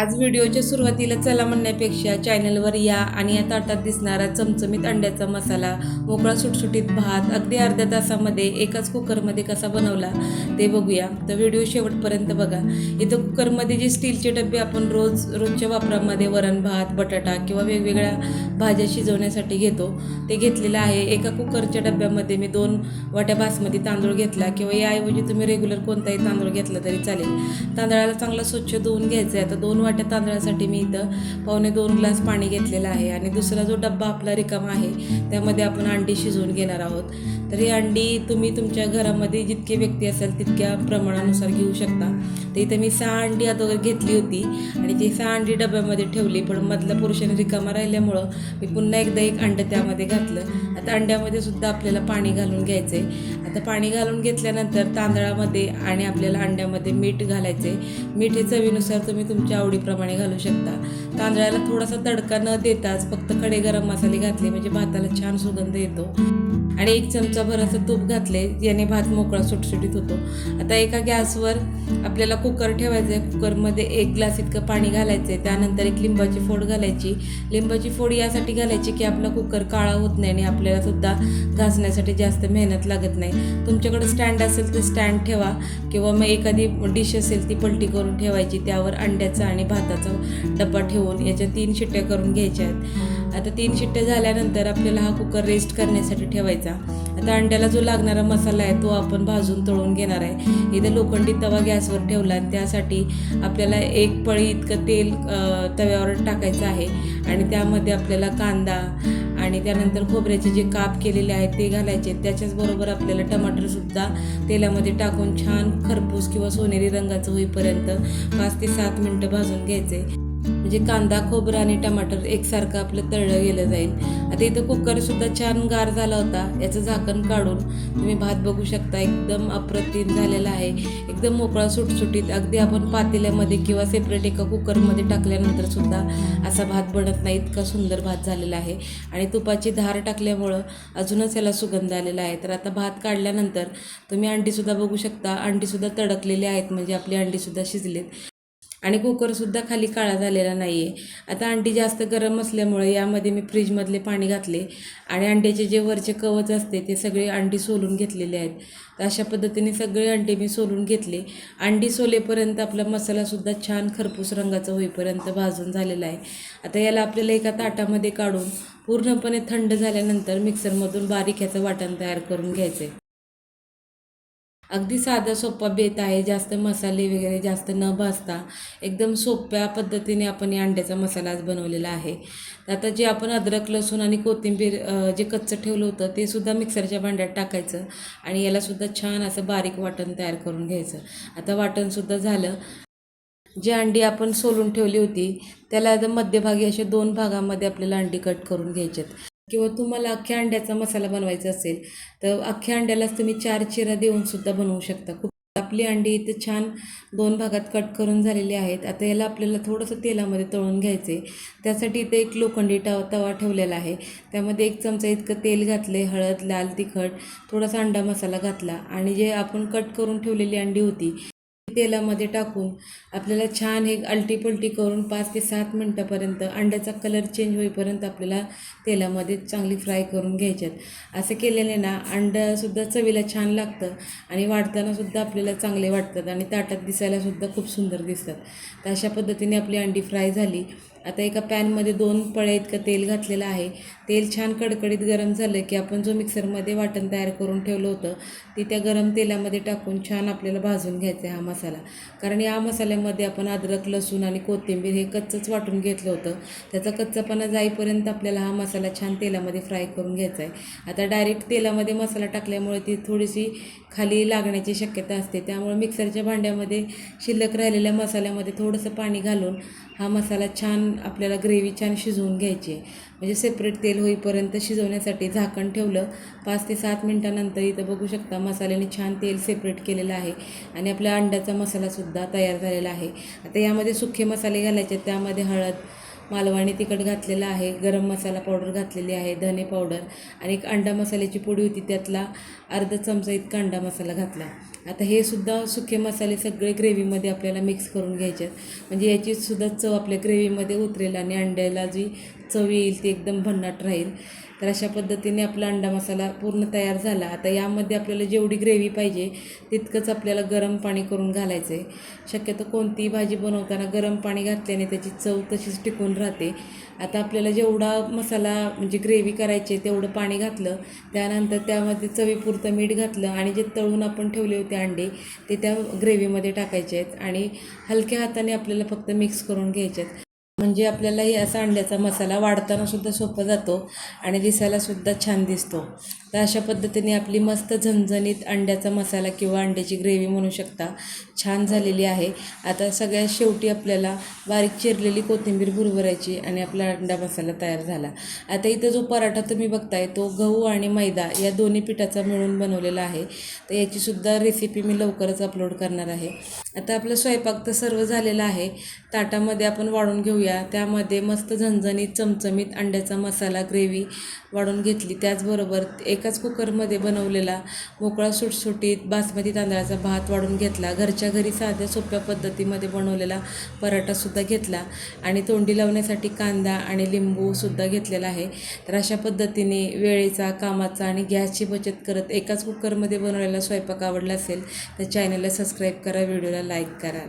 आज व्हिडिओच्या सुरुवातीला चला म्हणण्यापेक्षा चॅनलवर या आणि या ताटात दिसणारा चमचमीत अंड्याचा मसाला मोकळा सुटसुटीत भात अगदी अर्ध्या तासामध्ये एकाच कुकरमध्ये कसा बनवला ते बघूया. तर व्हिडिओ शेवटपर्यंत बघा. इथं कुकरमध्ये जे स्टीलचे डबे आपण रोज रोजच्या वापरामध्ये वरण भात बटाटा किंवा वेगवेगळ्या भाज्या शिजवण्यासाठी घेतो. ते घेतलेलं आहे एका कुकरच्या डब्यामध्ये. मी दोन वाट्या बासमती तांदूळ घेतला किंवा याऐवजी तुम्ही रेग्युलर कोणताही तांदूळ घेतला तरी चालेल. तांदळाला चांगला स्वच्छ धुवून घ्यायचं आहे आता दोन वाट्या तांदळासाठी मी इथं. पावणे दोन ग्लास पाणी घेतलेलं आहे आणि दुसरा जो डब्बा आपला रिकामा आहे त्यामध्ये आपण अंडी शिजवून घेणार आहोत. तर ही अंडी तुम्ही तुमच्या घरामध्ये जितके व्यक्ती असेल तितक्या प्रमाणानुसार घेऊ शकता. तर इथं मी सहा अंडी अगोदर घेतली होती आणि ती सहा अंडी डब्यामध्ये ठेवली पण मधला पुरुषाने रिकामा राहिल्यामुळं मी पुन्हा एकदा एक अंडं त्यामध्ये घातलं. आता अंड्यामध्ये सुद्धा आपल्याला पाणी घालून घ्यायचं आहे आता पाणी घालून घेतल्यानंतर तांदळामध्ये आणि आपल्याला अंड्यामध्ये मीठ घालायचं आहे मीठ हे चवीनुसार तुम्ही तुमच्या आवडीप्रमाणे घालू शकता. तांदळाला थोडासा तडका न देताच फक्त खडे गरम मसाले घातले म्हणजे भाताला छान सुगंध येतो. आणि एक चमचा भर असं तूप घातले याने भात मोकळा सुटसुटीत होतो. आता एका गॅसवर आपल्याला कुकर ठेवायचं आहे कुकरमध्ये एक ग्लास इतकं पाणी घालायचं आहे त्यानंतर एक लिंबाची फोड घालायची. लिंबाची फोड यासाठी घालायची की आपला कुकर काळा होत नाही आणि आपल्याला सुद्धा घासण्यासाठी जास्त मेहनत लागत नाही. तुमच्याकडे स्टँड असेल तर स्टँड ठेवा. किंवा मग एखादी डिश असेल ती पलटी करून ठेवायची. त्यावर अंड्याचा आणि भाताचा डब्बा ठेवून याच्या तीन शिट्ट्या करून घ्यायच्या आहेत. आता तीन शिट्ट्या झाल्यानंतर आपल्याला हा कुकर रेस्ट करण्यासाठी ठेवायचा. आता अंड्याला जो लागणारा मसाला आहे तो आपण भाजून तळून घेणार आहे. इथे लोखंडी तवा गॅसवर ठेवला आणि त्यासाठी आपल्याला एक पळी इतकं तेल तव्यावर टाकायचं आहे. आणि त्यामध्ये आपल्याला कांदा आणि त्यानंतर खोबऱ्याचे जे काप केलेले आहेत ते घालायचे. त्याच्याचबरोबर आपल्याला टमाटरसुद्धा तेलामध्ये टाकून छान खरपूस किंवा सोनेरी रंगाचं होईपर्यंत पाच ते सात मिनटं भाजून घ्यायचे. म्हणजे कांदा खोबरं आणि टमाटर एकसारखं आपलं तळलं गेलं जाईल. आता इथं कुकरसुद्धा छान गार झाला होता. याचं झाकण काढून तुम्ही भात बघू शकता एकदम अप्रतिम झालेला आहे. एकदम मोकळा सुटसुटीत. अगदी आपण पातेल्यामध्ये किंवा सेपरेट एका कुकरमध्ये टाकल्यानंतर सुद्धा असा भात बनत नाही. इतका सुंदर भात झालेला आहे. आणि तुपाची धार टाकल्यामुळं अजूनच याला सुगंध आलेला आहे. तर आता भात काढल्यानंतर तुम्ही अंडीसुद्धा बघू शकता. अंडीसुद्धा तडकलेली आहेत. म्हणजे आपली अंडीसुद्धा शिजलेत. आणि कुकरसुद्धा खाली काळा झालेला नाही आहे आता अंडी जास्त गरम असल्यामुळे यामध्ये मी फ्रीजमधले पाणी घातले आणि अंड्याचे जे वरचे कवच असते ते सगळे अंडी सोलून घेतलेले आहेत. तर अशा पद्धतीने सगळे अंडे मी सोलून घेतले. अंडी सोलेपर्यंत आपला मसालासुद्धा छान खरपूस रंगाचा होईपर्यंत भाजून झालेला आहे. आता याला आपल्याला एका ताटामध्ये काढून पूर्णपणे थंड झाल्यानंतर मिक्सरमधून बारीक ह्याचं वाटण तयार करून घ्यायचं आहे अगदी साधा सोपा बेत आहे जास्त मसाले वगैरे जास्त न भाजता एकदम सोप्या पद्धतीने आपण या अंड्याचा मसाला आज बनवलेला आहे. आता जे आपण अद्रक लसूण आणि कोथिंबीर जे कच्चं ठेवलं होतं ते सुद्धा मिक्सरच्या भांड्यात टाकायचं आणि यालासुद्धा छान असं बारीक वाटण तयार करून घ्यायचं. आता वाटणसुद्धा झालं. जी अंडी आपण सोलून ठेवली होती त्याला मध्यभागी असे दोन भागामध्ये आपल्याला अंडी कट करून घ्यायच्यात किंवा तुम्हाला अख्ख्या अंड्याचा मसाला बनवायचा असेल तर अख्ख्या अंड्यालाच तुम्ही चार चिरा देऊन सुद्धा बनवू शकता. खूप आपली अंडी इथे छान दोन भागात कट करून झालेली आहेत. आता याला आपल्याला थोडंसं तेलामध्ये तळून घ्यायचे त्यासाठी इथे एक लोखंडी टा तवा ठेवलेला आहे. त्यामध्ये एक चमचा इतकं तेल घातले हळद लाल तिखट थोडासा अंडा मसाला घातला. आणि जे आपण कट करून ठेवलेली अंडी होती तेलामध्ये टाकून आपल्याला छान हे अलटी पलटी करून पाच ते सात मिनटापर्यंत अंड्याचा कलर चेंज होईपर्यंत आपल्याला तेलामध्ये चांगली फ्राय करून घ्यायच्यात असं केल्याने ना अंडंसुद्धा चवीला छान लागतं आणि वाढतानासुद्धा आपल्याला चांगले वाटतात आणि ताटात दिसायलासुद्धा खूप सुंदर दिसतात. तर अशा पद्धतीने आपली अंडी फ्राय झाली. आता एका पॅनमध्ये दोन पळ्या इतकं तेल घातलेलं आहे. तेल छान कडकडीत गरम झालं की आपण जो मिक्सरमध्ये वाटण तयार करून ठेवलं होतं ती त्या गरम तेलामध्ये टाकून छान आपल्याला भाजून घ्यायचा आहे हा मसाला. कारण या मसाल्यामध्ये आपण अद्रक लसूण आणि कोथिंबीर हे कच्चंच वाटून घेतलं होतं. त्याचा कच्चापणा जाईपर्यंत आपल्याला हा मसाला छान तेलामध्ये फ्राय करून घ्यायचा आहे आता डायरेक्ट तेलामध्ये मसाला टाकल्यामुळे ती थोडीशी खाली लागण्याची शक्यता असते. त्यामुळे मिक्सरच्या भांड्यामध्ये शिल्लक राहिलेल्या मसाल्यामध्ये थोडंसं पाणी घालून हा मसाला छान आपल्याला ग्रेव्ही छान शिजवून घ्यायची आहे म्हणजे सेपरेट तेल होईपर्यंत शिजवण्यासाठी झाकण ठेवलं. पाच ते सात मिनटानंतर इथं बघू शकता मसाल्याने छान तेल सेपरेट केलेलं आहे. आणि आपल्या अंड्याचा मसालासुद्धा तयार झालेला आहे. आता यामध्ये सुखे मसाले घालायचे आहेत. त्यामध्ये हळद मालवाणी तिखट घातलेलं आहे. गरम मसाला पावडर घातलेली आहे. धने पावडर आणि एक अंडा मसाल्याची पुडी होती. त्यातला अर्धा चमचा इतका अंडा मसाला घातला. आता हे सुद्धा सुके मसाले सगळे ग्रेव्हीमध्ये आपल्याला मिक्स करून घ्यायचे आहेत. म्हणजे याची सुद्धा चव आपल्या ग्रेव्हीमध्ये उतरेल आणि अंड्याला जी चव येईल ती एकदम भन्नाट राहील. तर अशा पद्धतीने आपला अंडा मसाला पूर्ण तयार झाला. आता यामध्ये आपल्याला जेवढी ग्रेव्ही पाहिजे तितकंच आपल्याला गरम पाणी करून घालायचं आहे शक्यतो कोणतीही भाजी बनवताना गरम पाणी घातल्याने त्याची चव तशीच टिकून राहते. आता आपल्याला जेवढा मसाला म्हणजे ग्रेव्ही करायची आहे तेवढं पाणी घातलं त्यानंतर त्यामध्ये चवीपुरतं मीठ घातलं आणि जे तळून आपण ठेवले होते अंडे ते त्या ग्रेव्हीमध्ये टाकायचे आहेत आणि हलक्या हाताने आपल्याला फक्त मिक्स करून घ्यायचे आहेत. म्हणजे आपल्याला हे असा अंड्याचा मसाला वाढतानासुद्धा सोपा जातो आणि दिसायलासुद्धा छान दिसतो. तर अशा पद्धतीने आपली मस्त झणझणीत अंड्याचा मसाला किंवा अंड्याची ग्रेव्ही म्हणू शकता छान झालेली आहे. आता सगळ्यात शेवटी आपल्याला बारीक चिरलेली कोथिंबीर भुरभरायची आणि आपला अंडा मसाला तयार झाला. आता इथं जो पराठा तुम्ही बघताय तो गहू आणि मैदा या दोन्ही पिठाचा मिळून बनवलेला आहे. तर याचीसुद्धा रेसिपी मी लवकरच अपलोड करणार आहे. आता आपलं स्वयंपाक तर सर्व झालेला आहे. ताटामध्ये आपण वाढून घेऊया. त्यामध्ये मस्त झणझणीत चमचमीत अंड्याचा मसाला ग्रेव्ही वाढून घेतली. त्याचबरोबर एकाच कुकरमध्ये बनवलेला मोकळा सुटसुटीत बासमती तांदळाचा भात वाढून घेतला. घरच्या घरी साध्या सोप्या पद्धतीमध्ये बनवलेला पराठासुद्धा घेतला. आणि तोंडी लावण्यासाठी कांदा आणि लिंबूसुद्धा घेतलेला आहे. तर अशा पद्धतीने वेळेचा कामाचा आणि गॅसची बचत करत एकाच कुकरमध्ये बनवलेला स्वयंपाक आवडला असेल तर चॅनलला सबस्क्राईब करा. व्हिडिओला लाईक करा